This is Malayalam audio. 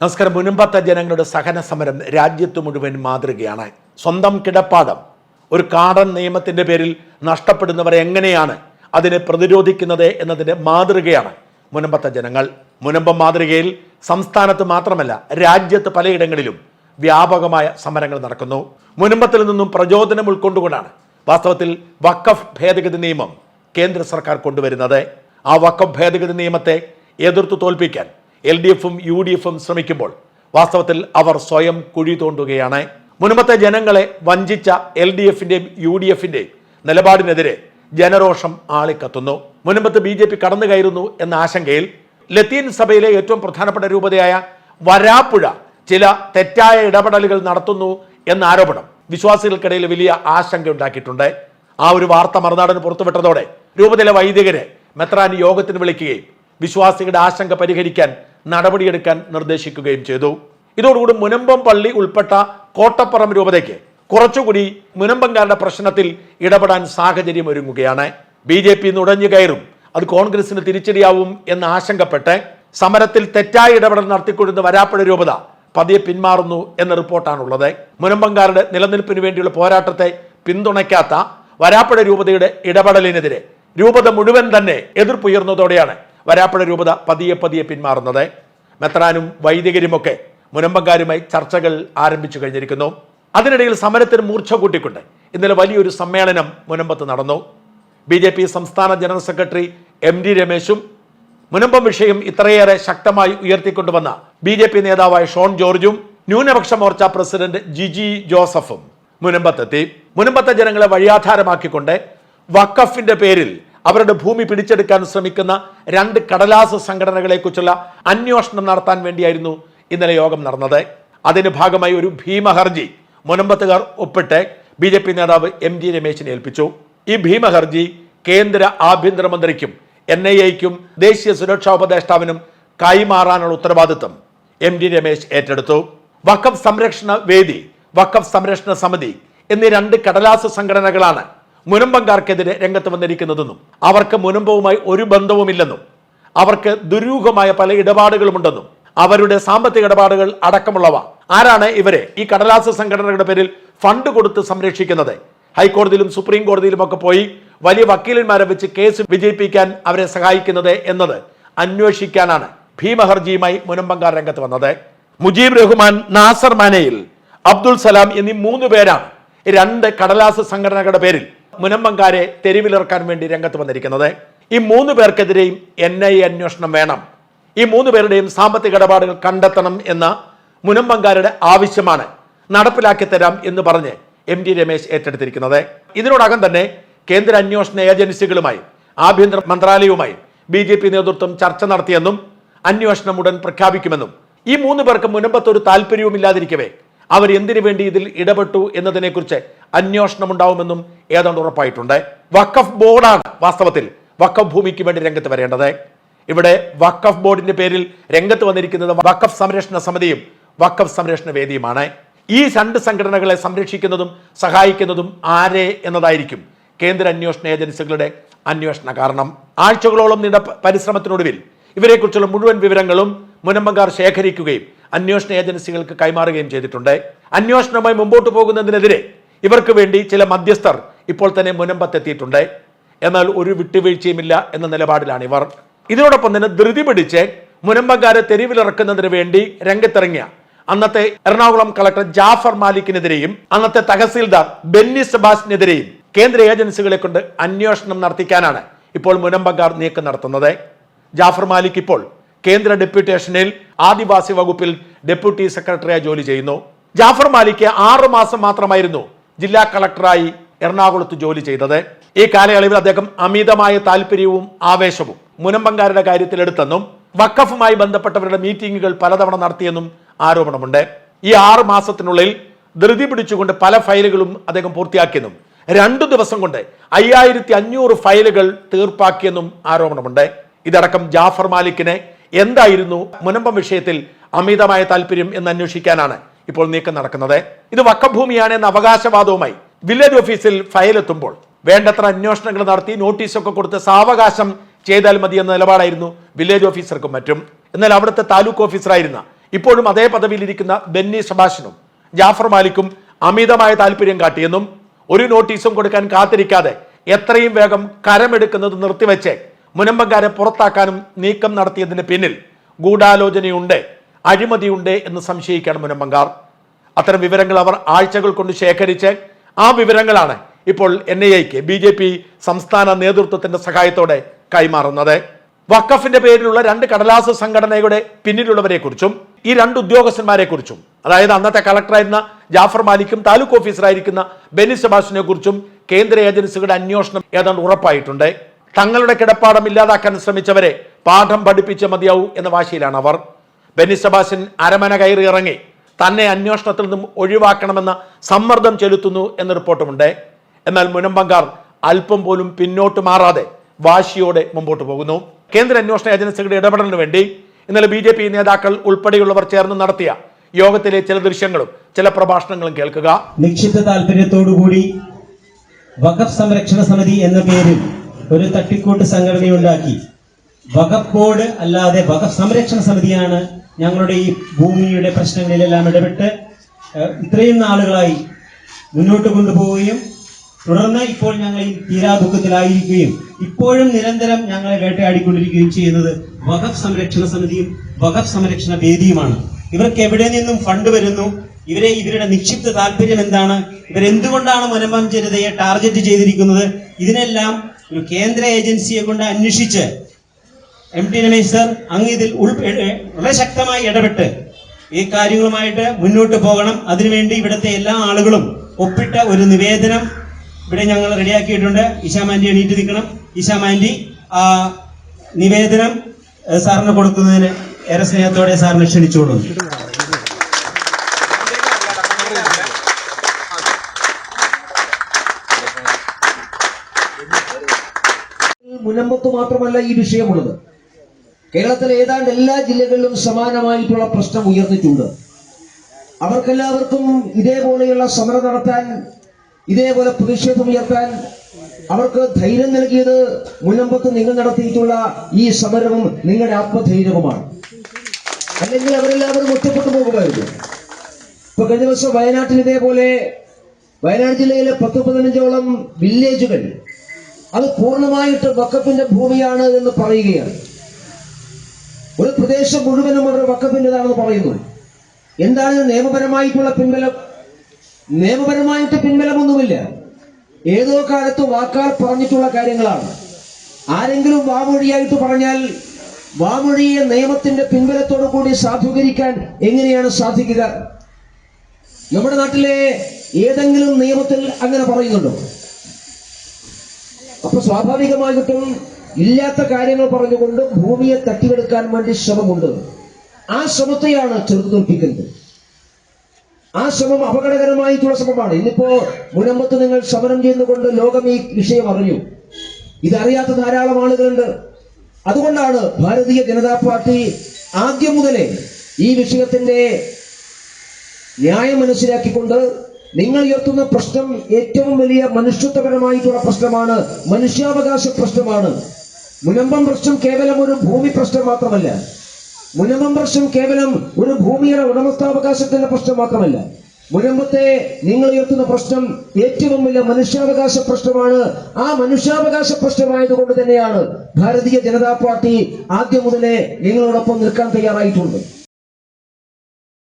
നമസ്കാരം. മുൻപത്തെ ജനങ്ങളുടെ സഹന സമരം രാജ്യത്ത് മുഴുവൻ മാതൃകയാണ്. സ്വന്തം കിടപ്പാടം ഒരു കാടൻ നിയമത്തിന്റെ പേരിൽ നഷ്ടപ്പെടുന്നവരെ എങ്ങനെയാണ് അതിനെ പ്രതിരോധിക്കുന്നത് എന്നതിന്റെ മാതൃകയാണ് മുനമ്പത്തെ ജനങ്ങൾ. മുനമ്പം മാതൃകയിൽ സംസ്ഥാനത്ത് മാത്രമല്ല രാജ്യത്ത് പലയിടങ്ങളിലും വ്യാപകമായ സമരങ്ങൾ നടക്കുന്നു. മുനമ്പത്തിൽ നിന്നും പ്രചോദനം ഉൾക്കൊണ്ടുകൊണ്ടാണ് വാസ്തവത്തിൽ വക്കഫ് ഭേദഗതി നിയമം കേന്ദ്ര സർക്കാർ കൊണ്ടുവരുന്നത്. ആ വക്കഫ് ഭേദഗതി നിയമത്തെ എതിർത്തു തോൽപ്പിക്കാൻ എൽ ഡി എഫും യു ഡി എഫും ശ്രമിക്കുമ്പോൾ വാസ്തവത്തിൽ അവർ സ്വയം കുഴി തോണ്ടുകയാണ്. മുൻപത്തെ ജനങ്ങളെ വഞ്ചിച്ച എൽ ഡി എഫിന്റെയും യു ഡി എഫിന്റെയും നിലപാടിനെതിരെ ജനരോഷം ആളിക്കത്തുന്നു. മുൻപത്ത് ബി ജെ പി കടന്നു കയറുന്നു എന്ന ആശങ്കയിൽ ലത്തീൻ സഭയിലെ ഏറ്റവും പ്രധാനപ്പെട്ട രൂപതയായ വരാപ്പുഴ ചില തെറ്റായ ഇടപെടലുകൾ നടത്തുന്നു എന്ന ആരോപണം വിശ്വാസികൾക്കിടയിൽ വലിയ ആശങ്ക ഉണ്ടാക്കിയിട്ടുണ്ട് ആ ഒരു വാർത്ത മറുനാടന് പുറത്തുവിട്ടതോടെ രൂപതയിലെ വൈദികരെ മെത്രാൻ യോഗത്തിന് വിളിക്കുകയും വിശ്വാസികളുടെ ആശങ്ക പരിഹരിക്കാൻ നടപടിയെടുക്കാൻ നിർദ്ദേശിക്കുകയും ചെയ്തു. ഇതോടുകൂടി മുനമ്പം പള്ളി ഉൾപ്പെട്ട കോട്ടപ്പുറം രൂപതയ്ക്ക് കുറച്ചുകൂടി മുനമ്പംകാരുടെ പ്രശ്നത്തിൽ ഇടപെടാൻ സാഹചര്യം ഒരുങ്ങുകയാണ്. ബി ജെ പി നുടഞ്ഞു കയറും. അത് കോൺഗ്രസിന് തിരിച്ചടിയാവും എന്ന് ആശങ്കപ്പെട്ട് സമരത്തിൽ തെറ്റായ ഇടപെടൽ നടത്തിക്കൊണ്ടിരുന്ന വരാപ്പുഴ രൂപത പതിയെ പിന്മാറുന്നു എന്ന റിപ്പോർട്ടാണുള്ളത്. മുനമ്പങ്കാരുടെ നിലനിൽപ്പിന് വേണ്ടിയുള്ള പോരാട്ടത്തെ പിന്തുണയ്ക്കാത്ത വരാപ്പുഴ രൂപതയുടെ ഇടപെടലിനെതിരെ രൂപത മുഴുവൻ തന്നെ എതിർപ്പുയർന്നതോടെയാണ് വരാപ്പുഴ രൂപത പതിയെ പതിയെ പിന്മാറുന്നത്. മെത്രാനും വൈദികരുമൊക്കെ മുനമ്പങ്കാരുമായി ചർച്ചകൾ ആരംഭിച്ചു കഴിഞ്ഞിരിക്കുന്നു. അതിനിടയിൽ സമരത്തിന് മൂർച്ച കൂട്ടിക്കൊണ്ട് ഇന്നലെ വലിയൊരു സമ്മേളനം മുനമ്പത്ത് നടന്നു. ബി ജെ പി സംസ്ഥാന ജനറൽ സെക്രട്ടറി എം ഡി രമേശും മുനമ്പം വിഷയം ഇത്രയേറെ ശക്തമായി ഉയർത്തിക്കൊണ്ടുവന്ന ബി ജെ പി നേതാവായ ഷോൺ ജോർജും ന്യൂനപക്ഷ മോർച്ച പ്രസിഡന്റ് ജിജി ജോസഫും മുനമ്പത്തെത്തി. മുനമ്പത്തെ ജനങ്ങളെ വഴിയാധാരമാക്കിക്കൊണ്ട് വഖഫിന്റെ പേരിൽ അവരുടെ ഭൂമി പിടിച്ചെടുക്കാൻ ശ്രമിക്കുന്ന രണ്ട് കടലാസ സംഘടനകളെക്കുറിച്ചുള്ള അന്വേഷണം നടത്താൻ വേണ്ടിയായിരുന്നു ഇന്നലെ യോഗം നടന്നത്. അതിന്റെ ഭാഗമായി ഒരു ഭീമഹർജി മുനമ്പത്തുകാർ ഒപ്പിട്ട് ബി ജെ പി നേതാവ് എം ജി രമേശിനെ ഏൽപ്പിച്ചു. ഈ ഭീമഹർജി കേന്ദ്ര ആഭ്യന്തരമന്ത്രിക്കും എൻ ഐ എക്കും ദേശീയ സുരക്ഷാ ഉപദേഷ്ടാവിനും കൈമാറാനുള്ള ഉത്തരവാദിത്വം എം ഡി രമേശ് ഏറ്റെടുത്തു. വഖഫ് സംരക്ഷണ വേദി വഖഫ് സംരക്ഷണ സമിതി എന്നീ രണ്ട് കടലാസ സംഘടനകളാണ് മുനമ്പങ്കാർക്കെതിരെ രംഗത്ത് വന്നിരിക്കുന്നതെന്നും അവർക്ക് മുനമ്പവുമായി ഒരു ബന്ധവുമില്ലെന്നും അവർക്ക് ദുരൂഹമായ പല ഇടപാടുകളുമുണ്ടെന്നും അവരുടെ സാമ്പത്തിക ഇടപാടുകൾ അടക്കമുള്ളവ. ആരാണ് ഇവരെ ഈ കടലാസ സംഘടനകളുടെ പേരിൽ ഫണ്ട് കൊടുത്ത് സംരക്ഷിക്കുന്നത്? ഹൈക്കോടതിയിലും സുപ്രീം കോടതിയിലും ഒക്കെ പോയി വലിയ വക്കീലന്മാരെ വെച്ച് കേസ് വിജയിപ്പിക്കാൻ അവരെ സഹായിക്കുന്നത് എന്നത് അന്വേഷിക്കാനാണ് ഭീമഹർജിയുമായി മുനമ്പങ്കാർ രംഗത്ത് വന്നത്. മുജീബ് റഹ്മാൻ നാസർ മാനയിൽ അബ്ദുൾ സലാം എന്നീ മൂന്ന് പേരാണ് രണ്ട് കടലാസ സംഘടനകളുടെ പേരിൽ മുനമ്പങ്കാരെ തെരുവിലിറക്കാൻ വേണ്ടി രംഗത്ത് വന്നിരിക്കുന്നത്. ഈ മൂന്ന് പേർക്കെതിരെയും എൻ ഐ എ അന്വേഷണം വേണം. ഈ മൂന്ന് പേരുടെയും സാമ്പത്തിക ഇടപാടുകൾ കണ്ടെത്തണം എന്ന മുനമ്പങ്കാരുടെ ആവശ്യമാണ് നടപ്പിലാക്കി തരാം എന്ന് പറഞ്ഞ് എം ടി രമേശ് ഏറ്റെടുത്തിരിക്കുന്നത്. ഇതിനോടകം തന്നെ കേന്ദ്ര അന്വേഷണ ഏജൻസികളുമായി ആഭ്യന്തര മന്ത്രാലയവുമായി ബി ജെ പി നേതൃത്വം ചർച്ച നടത്തിയെന്നും അന്വേഷണം ഉടൻ പ്രഖ്യാപിക്കുമെന്നും ഈ മൂന്ന് പേർക്ക് മുനമ്പത്തൊരു താല്പര്യവും താല്പര്യവുമില്ലാതിരിക്കവേ അവർ എന്തിനു വേണ്ടി ഇതിൽ ഇടപെട്ടു എന്നതിനെക്കുറിച്ച് അന്വേഷണം ഉണ്ടാവുമെന്നും ഏതാണ്ട് ഉറപ്പായിട്ടുണ്ട്. വഖഫ് ബോർഡാണ് വാസ്തവത്തിൽ വഖഫ് ഭൂമിക്ക് വേണ്ടി രംഗത്ത് വരേണ്ടത്. ഇവിടെ വഖഫ് ബോർഡിന്റെ പേരിൽ രംഗത്ത് വന്നിരിക്കുന്നത് വഖഫ് സംരക്ഷണ സമിതിയും വഖഫ് സംരക്ഷണ വേദിയുമാണ്. ഈ രണ്ട് സംഘടനകളെ സംരക്ഷിക്കുന്നതും സഹായിക്കുന്നതും ആരെ എന്നതായിരിക്കും കേന്ദ്ര അന്വേഷണ ഏജൻസികളുടെ അന്വേഷണ കാരണം. ആഴ്ചകളോളം നീണ്ട പരിശ്രമത്തിനൊടുവിൽ ഇവരെക്കുറിച്ചുള്ള മുഴുവൻ വിവരങ്ങളും മുനമ്പങ്കാർ ശേഖരിക്കുകയും അന്വേഷണ ഏജൻസികൾക്ക് കൈമാറുകയും ചെയ്തിട്ടുണ്ട്. അന്വേഷണവുമായി മുമ്പോട്ട് പോകുന്നതിനെതിരെ ഇവർക്ക് വേണ്ടി ചില മധ്യസ്ഥർ ഇപ്പോൾ തന്നെ മുനമ്പത്തെത്തിയിട്ടുണ്ട്. എന്നാൽ ഒരു വിട്ടുവീഴ്ചയുമില്ല എന്ന നിലപാടിലാണ് ഇവർ ഇതിനോടൊപ്പം തന്നെ ധൃതി പിടിച്ച് മുനമ്പക്കാരെ തെരുവിലിറക്കുന്നതിന് വേണ്ടി രംഗത്തിറങ്ങിയ അന്നത്തെ എറണാകുളം കളക്ടർ ജാഫർ മാലിക്കിനെതിരെയും അന്നത്തെ തഹസീൽദാർ ബെന്നി സെബാസ്റ്റിനെതിരെയും കേന്ദ്ര ഏജൻസികളെ കൊണ്ട് അന്വേഷണം നടത്തിക്കാനാണ് ഇപ്പോൾ മുനമ്പക്കാർ നീക്കം നടത്തുന്നത്. ജാഫർ മാലിക് ഇപ്പോൾ കേന്ദ്ര ഡെപ്യൂട്ടേഷനിൽ ആദിവാസി വകുപ്പിൽ ഡെപ്യൂട്ടി സെക്രട്ടറിയായി ജോലി ചെയ്യുന്നു. ജാഫർ മാലിക്ക് ആറ് മാസം മാത്രമായിരുന്നു ജില്ലാ കളക്ടറായി എറണാകുളത്ത് ജോലി ചെയ്തത്. ഈ കാലയളവിൽ അദ്ദേഹം അമിതമായ താല്പര്യവും ആവേശവും മുനമ്പങ്കാരുടെ കാര്യത്തിൽ എടുത്തെന്നും വക്കഫുമായി ബന്ധപ്പെട്ടവരുടെ മീറ്റിംഗുകൾ പലതവണ നടത്തിയെന്നും ആരോപണമുണ്ട്. ഈ ആറ് മാസത്തിനുള്ളിൽ ധൃതി പിടിച്ചുകൊണ്ട് പല ഫയലുകളും അദ്ദേഹം പൂർത്തിയാക്കിയെന്നും രണ്ടു ദിവസം കൊണ്ട് അയ്യായിരത്തി അഞ്ഞൂറ് ഫയലുകൾ തീർപ്പാക്കിയെന്നും ആരോപണമുണ്ട്. ഇതടക്കം ജാഫർ മാലിക്കിനെ എന്തായിരുന്നു മുനമ്പം വിഷയത്തിൽ അമിതമായ താല്പര്യം എന്ന് അന്വേഷിക്കാനാണ് ഇപ്പോൾ നീക്കം നടക്കുന്നത്. ഇത് വക്കഭൂമിയാണ് എന്ന അവകാശവാദവുമായി വില്ലേജ് ഓഫീസിൽ ഫയൽ എത്തുമ്പോൾ വേണ്ടത്ര അന്വേഷണങ്ങൾ നടത്തി നോട്ടീസൊക്കെ കൊടുത്ത് സാവകാശം ചെയ്താൽ മതി എന്ന നിലപാടായിരുന്നു വില്ലേജ് ഓഫീസർക്കും മറ്റും. എന്നാൽ അവിടുത്തെ താലൂക്ക് ഓഫീസറായിരുന്ന ഇപ്പോഴും അതേ പദവിയിലിരിക്കുന്ന ബെന്നി സബാഷനും ജാഫർ മാലിക്കും അമിതമായ താല്പര്യം കാട്ടിയെന്നും ഒരു നോട്ടീസും കൊടുക്കാൻ കാത്തിരിക്കാതെ എത്രയും വേഗം കരമെടുക്കുന്നത് നിർത്തിവെച്ച് മുനമ്പങ്കാരെ പുറത്താക്കാനും നീക്കം നടത്തിയതിന് പിന്നിൽ ഗൂഢാലോചനയുണ്ട് അഴിമതിയുണ്ട് എന്ന് സംശയിക്കുകയാണ് മുനമ്പങ്കാർ. അത്തരം വിവരങ്ങൾ അവർ ആഴ്ചകൾ കൊണ്ട് ശേഖരിച്ച് ആ വിവരങ്ങളാണ് ഇപ്പോൾ എൻ ഐ എക്ക് ബി ജെ പി സംസ്ഥാന നേതൃത്വത്തിന്റെ സഹായത്തോടെ കൈമാറുന്നത്. വഖഫിന്റെ പേരിലുള്ള രണ്ട് കടലാസ് സംഘടനയുടെ പിന്നിലുള്ളവരെ കുറിച്ചും ഈ രണ്ട് ഉദ്യോഗസ്ഥന്മാരെ കുറിച്ചും അതായത് അന്നത്തെ കളക്ടറായിരുന്ന ജാഫർ മാലിക്കും താലൂക്ക് ഓഫീസറായിരിക്കുന്ന ബെനി സെബാസ്റ്റിനെ കുറിച്ചും കേന്ദ്ര ഏജൻസികളുടെ അന്വേഷണം ഏതാണ്ട് ഉറപ്പായിട്ടുണ്ട്. തങ്ങളുടെ കിടപ്പാടം ഇല്ലാതാക്കാൻ ശ്രമിച്ചവരെ പാഠം പഠിപ്പിച്ച മതിയാവൂ എന്ന വാശിയിലാണ് അവർ. ബെന്നി അരമന കയറി ഇറങ്ങി. തന്നെ അന്വേഷണത്തിൽ നിന്നും ഒഴിവാക്കണമെന്ന സമ്മർദ്ദം ചെലുത്തുന്നു എന്ന റിപ്പോർട്ടുമുണ്ട്. എന്നാൽ മുനമ്പങ്കാർ അല്പം പോലും പിന്നോട്ട് മാറാതെ വാശിയോടെ മുമ്പോട്ട് പോകുന്നു. കേന്ദ്ര അന്വേഷണ ഏജൻസികളുടെ ഇടപെടലിന് വേണ്ടി ഇന്നലെ ബി ജെ പി നേതാക്കൾ ഉൾപ്പെടെയുള്ളവർ ചേർന്ന് നടത്തിയ യോഗത്തിലെ ചില ദൃശ്യങ്ങളും ചില പ്രഭാഷണങ്ങളും കേൾക്കുക. നിക്ഷിപ്ത താല്പര്യത്തോടുകൂടി വഖഫ് സംരക്ഷണ സമിതി എന്ന പേരിൽ ഒരു തട്ടിക്കൂട്ട് സംഘടനയുണ്ടാക്കി. വഖഫ് ബോർഡ് അല്ലാതെ വഖഫ് സംരക്ഷണ സമിതിയാണ് ഞങ്ങളുടെ ഈ ഭൂമിയുടെ പ്രശ്നങ്ങളിലെല്ലാം ഇടപെട്ട് ഇത്രയും നാളുകളായി മുന്നോട്ട് കൊണ്ടുപോവുകയും തുടർന്ന് ഇപ്പോൾ ഞങ്ങൾ ഈ തീരാ ദുഃഖത്തിലായിരിക്കുകയും ഇപ്പോഴും നിരന്തരം ഞങ്ങളെ വേട്ടയാടിക്കൊണ്ടിരിക്കുകയും ചെയ്യുന്നത് വഖഫ് സംരക്ഷണ സമിതിയും വഖഫ് സംരക്ഷണ വേദിയുമാണ്. ഇവർക്ക് എവിടെ നിന്നും ഫണ്ട് വരുന്നു? ഇവരെ ഇവരുടെ നിക്ഷിപ്ത താല്പര്യം എന്താണ്? ഇവരെന്തുകൊണ്ടാണ് മുനമ്പം ജനതയെ ടാർഗറ്റ് ചെയ്തിരിക്കുന്നത്? ഇതിനെല്ലാം ഒരു കേന്ദ്ര ഏജൻസിയെ കൊണ്ട് അന്വേഷിച്ച് എം ടി രമേശ് സർ അങ്ങ് ഇതിൽ വളരെ ശക്തമായി ഇടപെട്ട് ഈ കാര്യങ്ങളുമായിട്ട് മുന്നോട്ട് പോകണം. അതിനുവേണ്ടി ഇവിടുത്തെ എല്ലാ ആളുകളും ഒപ്പിട്ട ഒരു നിവേദനം ഇവിടെ ഞങ്ങൾ റെഡിയാക്കിയിട്ടുണ്ട്. ഇഷാമാൻഡി എണീറ്റ് നിൽക്കണം. ഇഷാമാൻഡി ആ നിവേദനം സാറിന് കൊടുക്കുന്നതിന് ഏറെ സ്നേഹത്തോടെ സാറിന് ക്ഷണിച്ചോളൂ മുനമ്പത്ത് മാത്രമല്ല ഈ വിഷയമുള്ളത്. കേരളത്തിലെ ഏതാണ്ട് എല്ലാ ജില്ലകളിലും സമാനമായിട്ടുള്ള പ്രശ്നം ഉയർന്നിട്ടുണ്ട് അവർക്കെല്ലാവർക്കും ഇതേപോലെയുള്ള സമരം നടത്താൻ ഇതേപോലെ പ്രതിഷേധം ഉയർത്താൻ അവർക്ക് ധൈര്യം നൽകിയത് മുന്നമ്പത്ത് നിങ്ങൾ നടത്തിയിട്ടുള്ള ഈ സമരവും നിങ്ങളുടെ ആത്മധൈര്യവുമാണ്. അല്ലെങ്കിൽ അവരെല്ലാവരും ഒറ്റപ്പെട്ടു പോകുമായിരുന്നു. ഇപ്പൊ കഴിഞ്ഞ ദിവസം വയനാട്ടിൽ ഇതേപോലെ വയനാട് ജില്ലയിലെ പത്ത് പതിനഞ്ചോളം വില്ലേജുകൾ അത് പൂർണമായിട്ട് വക്കപ്പിന്റെ ഭൂമിയാണ് എന്ന് പറയുകയാണ്. ഒരു പ്രദേശം മുഴുവനും അവർ വക്കപ്പിന്റെതാണെന്ന് പറയുന്നു. എന്താണ് നിയമപരമായിട്ടുള്ള പിൻബലം? നിയമപരമായിട്ട് പിൻബലമൊന്നുമില്ല. ഏതോ കാലത്ത് വാക്കാൽ പറഞ്ഞിട്ടുള്ള കാര്യങ്ങളാണ്. ആരെങ്കിലും വാമൊഴിയായിട്ട് പറഞ്ഞാൽ വാമൊഴിയെ നിയമത്തിന്റെ പിൻബലത്തോടു കൂടി സാധൂകരിക്കാൻ എങ്ങനെയാണ് സാധിക്കുക? നമ്മുടെ നാട്ടിലെ ഏതെങ്കിലും നിയമത്തിൽ അങ്ങനെ പറയുന്നുണ്ടോ? അപ്പൊ സ്വാഭാവികമായിട്ടും ഇല്ലാത്ത കാര്യങ്ങൾ പറഞ്ഞുകൊണ്ട് ഭൂമിയെ തട്ടിയെടുക്കാൻ വേണ്ടി ശ്രമമുണ്ട്. ആ ശ്രമത്തെയാണ് ചെറുത്തു ആ ശ്രമം അപകടകരമായിട്ടുള്ള ശ്രമമാണ്. ഇന്നിപ്പോ മുനമ്പത്ത് നിങ്ങൾ സമരം ചെയ്യുന്നുകൊണ്ട് ലോകം ഈ വിഷയം അറിഞ്ഞു. ഇതറിയാത്ത ധാരാളം ആളുകളുണ്ട്. അതുകൊണ്ടാണ് ഭാരതീയ ജനതാ പാർട്ടി ആദ്യം മുതലേ ഈ വിഷയത്തിന്റെ ന്യായം മനസ്സിലാക്കിക്കൊണ്ട് നിങ്ങൾ ഉയർത്തുന്ന പ്രശ്നം ഏറ്റവും വലിയ മനുഷ്യത്വപരമായിട്ടുള്ള പ്രശ്നമാണ് മനുഷ്യാവകാശ പ്രശ്നമാണ്. മുനമ്പം പ്രശ്നം കേവലം ഒരു ഭൂമി പ്രശ്നം മാത്രമല്ല. മുനമ്പം പ്രശ്നം കേവലം ഒരു ഭൂമിയുടെ ഉടമസ്ഥാവകാശത്തിന്റെ പ്രശ്നം മാത്രമല്ല. മുനമ്പത്തെ നിങ്ങൾ ഉയർത്തുന്ന പ്രശ്നം ഏറ്റവും വലിയ മനുഷ്യാവകാശ പ്രശ്നമാണ്. ആ മനുഷ്യാവകാശ പ്രശ്നമായതുകൊണ്ട് തന്നെയാണ് ഭാരതീയ ജനതാ പാർട്ടി ആദ്യം മുതലേ നിങ്ങളോടൊപ്പം നിൽക്കാൻ തയ്യാറായിട്ടുണ്ട്.